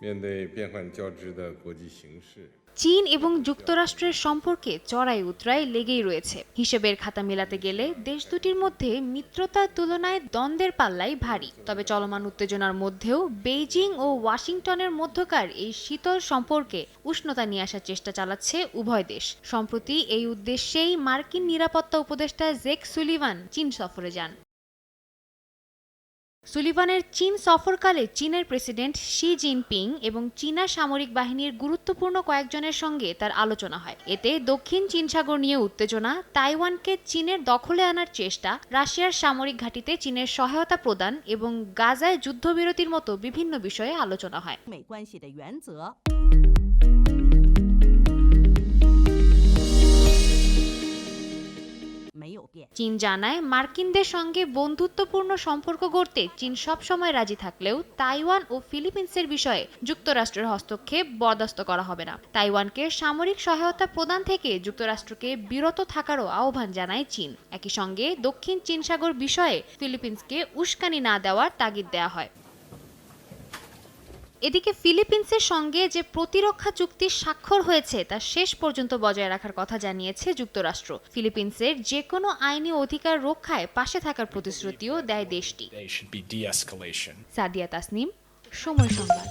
面对变幻交织的国际形势， চীন এবং যুক্তরাষ্ট্রের সম্পর্কে চড়াই উতরাই লেগেই রয়েছে হিসেবের খাতা মেলাতে গেলে দেশ দুটির মধ্যে মিত্রতার তুলনায় দ্বন্দ্বের পাল্লাই ভারী তবে চলমান উত্তেজনার মধ্যেও বেইজিং ও ওয়াশিংটনের মধ্যকার এই শীতল সম্পর্কে উষ্ণতা নিয়ে আসার চেষ্টা চালাচ্ছে উভয় দেশ সম্প্রতি এই উদ্দেশ্যেই মার্কিন নিরাপত্তা উপদেষ্টা জেক সুলিভান চীন সফরে যান সুলিভানের চীন সফরকালে চীনের প্রেসিডেন্ট শি জিনপিং এবং চীনা সামরিক বাহিনীর গুরুত্বপূর্ণ কয়েকজনের সঙ্গে তার আলোচনা হয়। এতে দক্ষিণ চীন সাগর নিয়ে উত্তেজনা, তাইওয়ানকে চীনের দখলে আনার চেষ্টা, রাশিয়ার সামরিক ঘাঁটিতে চীনের সহায়তা প্রদান এবং গাজায় যুদ্ধবিরতির মতো বিভিন্ন বিষয়ে আলোচনা হয়। চীন জানায়, মার্কিনদের সঙ্গে বন্ধুত্বপূর্ণ সম্পর্ক গড়তে চীন সবসময় রাজি থাকলেও তাইওয়ান ও ফিলিপিন্সের বিষয়ে যুক্তরাষ্ট্রের হস্তক্ষেপ বরদাস্ত করা হবে না। তাইওয়ানকে সামরিক সহায়তা প্রদান থেকে যুক্তরাষ্ট্রকে বিরত থাকারও আহ্বান জানায় চীন। একই সঙ্গে দক্ষিণ চীন সাগর বিষয়ে ফিলিপিন্সকে উস্কানি না দেওয়ার তাগিদ দেওয়া হয়। এদিকে ফিলিপিন্সের সঙ্গে যে প্রতিরক্ষা চুক্তির স্বাক্ষর হয়েছে তা শেষ পর্যন্ত বজায় রাখার কথা জানিয়েছে যুক্তরাষ্ট্র। ফিলিপিন্সের যে কোনো আইনি অধিকার রক্ষায় পাশে থাকার প্রতিশ্রুতিও দেয় দেশটি. সাদিয়া তাসনিম সময় সংবাদ।